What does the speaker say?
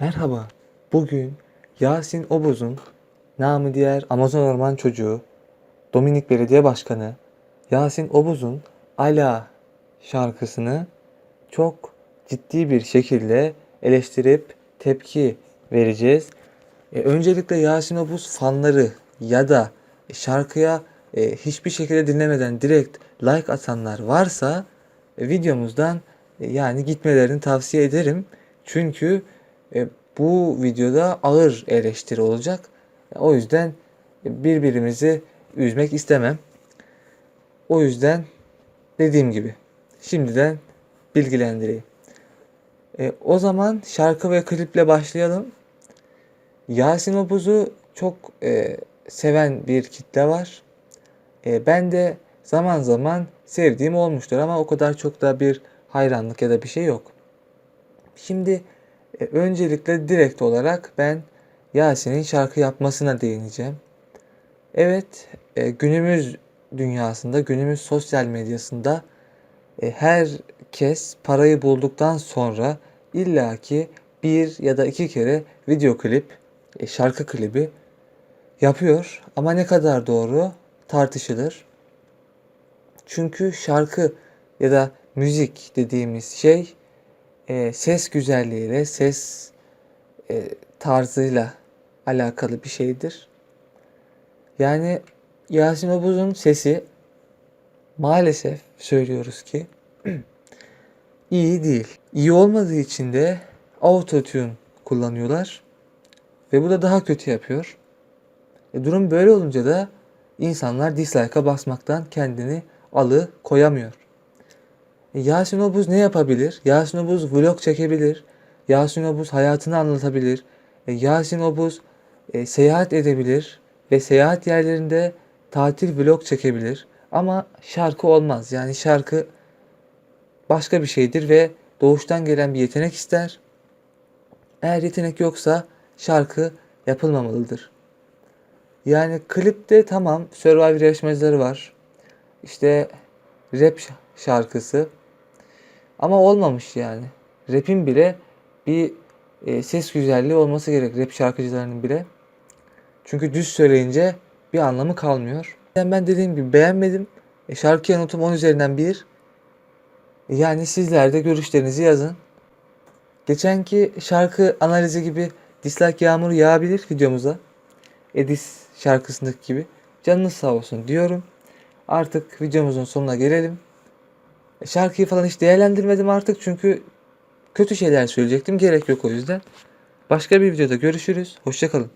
Merhaba. Bugün Yasin Obuz'un namı diğer Amazon Orman Çocuğu, Dominik Belediye Başkanı Yasin Obuz'un Ala şarkısını çok ciddi bir şekilde eleştirip tepki vereceğiz. E, öncelikle Yasin Obuz fanları ya da şarkıya e, hiçbir şekilde dinlemeden direkt like atanlar varsa e, videomuzdan e, yani gitmelerini tavsiye ederim. Çünkü e, bu videoda ağır eleştiri olacak. O yüzden birbirimizi üzmek istemem. O yüzden dediğim gibi şimdiden bilgilendireyim. E, o zaman şarkı ve kliple başlayalım. Yasin Obuz'u çok e, seven bir kitle var. E, ben de zaman zaman sevdiğim olmuştur ama o kadar çok da bir hayranlık ya da bir şey yok. Şimdi e, öncelikle direkt olarak ben Yasin'in şarkı yapmasına değineceğim. Evet, e, günümüz dünyasında, günümüz sosyal medyasında e, herkes parayı bulduktan sonra illaki bir ya da iki kere video klip, e, şarkı klibi yapıyor. Ama ne kadar doğru tartışılır. Çünkü şarkı ya da müzik dediğimiz şey e, ses güzelliğiyle, ses e, tarzıyla alakalı bir şeydir. Yani Yasin Obuz'un sesi maalesef söylüyoruz ki iyi değil. İyi olmadığı için de autotune kullanıyorlar ve bu da daha kötü yapıyor. E, durum böyle olunca da insanlar dislike'a basmaktan kendini alı koyamıyor. E, Yasin Obuz ne yapabilir? Yasin Obuz vlog çekebilir. Yasin Obuz hayatını anlatabilir. E, Yasin Obuz e, seyahat edebilir ve seyahat yerlerinde tatil vlog çekebilir. Ama şarkı olmaz. Yani şarkı başka bir şeydir ve doğuştan gelen bir yetenek ister. Eğer yetenek yoksa şarkı yapılmamalıdır. Yani klipte tamam Survivor yarışmacıları var. İşte rap şarkısı. Ama olmamış yani. Rap'in bile bir e, ses güzelliği olması gerek. Rap şarkıcılarının bile. Çünkü düz söyleyince bir anlamı kalmıyor. Yani ben dediğim gibi beğenmedim. E, şarkıya notum 10 üzerinden 1. E, yani sizler de görüşlerinizi yazın. Geçenki şarkı analizi gibi dislike yağmuru yağabilir videomuza. Edis şarkısındaki gibi. Canınız sağ olsun diyorum. Artık videomuzun sonuna gelelim. Şarkıyı falan hiç değerlendirmedim artık çünkü kötü şeyler söyleyecektim. Gerek yok o yüzden. Başka bir videoda görüşürüz. Hoşçakalın.